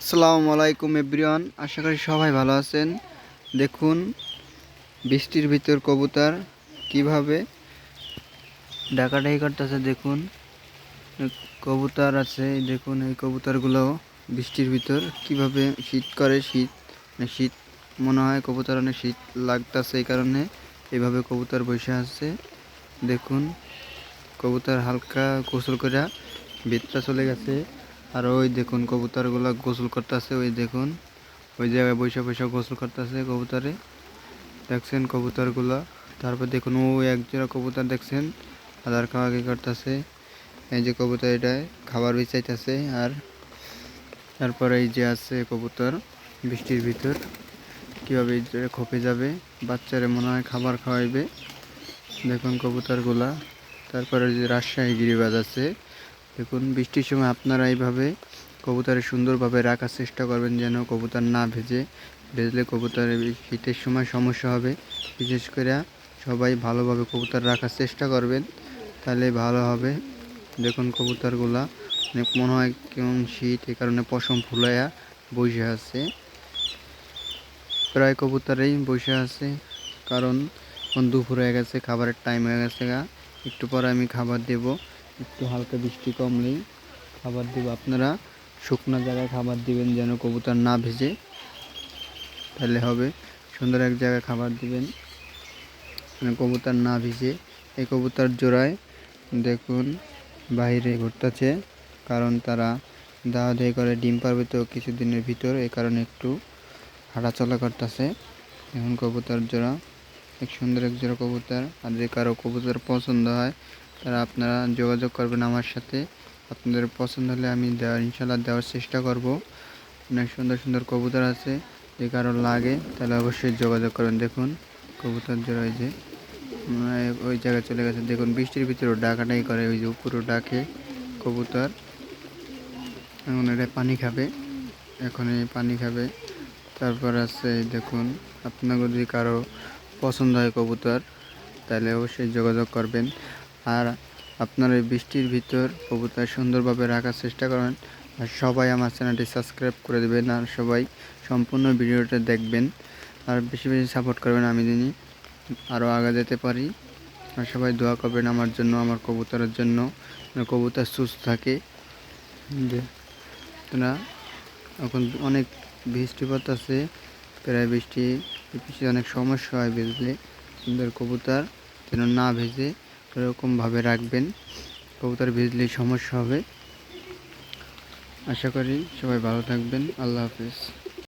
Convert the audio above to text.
আসসালামু আলাইকুম এভরিওয়ান, আশা করি সবাই ভালো আছেন। দেখুন, বৃষ্টির ভিতর কবুতর কীভাবে ডাকাডাকি করতেছে, দেখুন। কবুতর আছে, দেখুন এই কবুতরগুলো বৃষ্টির ভিতর কীভাবে শীত করে, শীত শীত, মনে হয় কবুতর অনেক শীত লাগতেছে এই কারণে এইভাবে কবুতর বসে আছে। দেখুন, কবুতর হালকা গোসল করে বেতটা চলে গেছে। আর ওই দেখুন, কবুতরগুলো গোসল করতেছে, ওই দেখুন। ওই জায়গায় বসে বসে গোসল করতেছে কবুতরে। দেখছেন কবুতরগুলো? তারপর দেখুন ওই এক জোড়া কবুতর দেখছেন, আদার খাওয়া কি করতেছে। এই যে কবুতর এটায় খাবার বিছাইতেছে, আর তারপরে এই যে আছে কবুতর, বৃষ্টির ভিতর। কীভাবে খপে যাবে, বাচ্চারে মনে হয় খাবার খাওয়াইবে। দেখুন কবুতরগুলা। তারপরে যে রাজশাহী গিরিবাজ আছে দেখুন, বৃষ্টির সময় আপনারা এইভাবে কবুতরের সুন্দরভাবে রাখার চেষ্টা করবেন যেন কবুতর না ভেজে, ভেজলে কবুতরের শীতের সময় সমস্যা হবে। বিশেষ করে সবাই ভালোভাবে কবুতর রাখার চেষ্টা করবেন, তাহলে ভালো হবে। দেখুন, কবুতরগুলা অনেক মনে হয় কেমন শীত এই কারণে পশম ফুলাইয়া বসে আছে। প্রায় কবুতরেই বসে আছে, কারণ দুপুর হয়ে গেছে, খাবারের টাইম হয়ে গেছে গা। একটু পরে আমি খাবার দেব। একটু হালকা বৃষ্টি কমলেই খাবার দেব আপনারা। শুকনো জায়গায় খাবার দিবেন যেন কবুতর না ভেজে। তাহলে হবে। সুন্দর এক জায়গায় খাবার দিবেন কবুতর না ভিজে। এই কবুতর জোড়ায় দেখুন বাইরে ঘুরতেছে, কারণ তারা দাওয়া দাই করে ডিম পারবে তো কিছুদিনের ভিতর, এই কারণে একটু হাঁটাচলা করতেছে। এখন কবুতর জোড়া, এক সুন্দর এক জোড়া কবুতর। আর যে কারও কবুতর পছন্দ হয় তারা আপনারা যোগাযোগ করবেন আমার সাথে। আপনাদের পছন্দ হলে আমি দেওয়ার ইনশাল্লাহ দেওয়ার চেষ্টা করব। অনেক সুন্দর সুন্দর কবুতর আছে। যে কারও লাগে তাহলে অবশ্যই যোগাযোগ করবেন। দেখুন কবুতর যে উম, ওই জায়গায় চলে গেছে। দেখুন বৃষ্টির ভিতরেও ডাকাটাই করে। ওই যে উপরেও ডাকে কবুতর। এখন এটা পানি খাবে। এখন এই পানি খাবে। তারপর আছে দেখুন আপনার যদি কারও পছন্দ হয় কবুতর তাহলে অবশ্যই যোগাযোগ করবেন। আর আপনার এই বৃষ্টির ভিতর কবুতর সুন্দরভাবে রাখার চেষ্টা করবেন আর সবাই আমার চ্যানেলটি সাবস্ক্রাইব করে দেবেন আর সবাই সম্পূর্ণ ভিডিওটা দেখবেন। আর বেশি বেশি সাপোর্ট করবেন আমি যিনি আরও আগে যেতে পারি। আর সবাই দোয়া করবেন আমার জন্য, আমার কবুতরের জন্য। কবুতর সুস্থ থাকে। না এখন অনেক বৃষ্টিপাত আছে, প্রায় বৃষ্টি বৃষ্টি অনেক সমস্যা হয়, ভিজলে সুন্দর কবুতর যেন না ভেজে। এরকমভাবে রাখবেন। কবুতর ভিজলে সমস্যা হবে। আশা করি সবাই ভালো থাকবেন। আল্লাহ হাফিজ।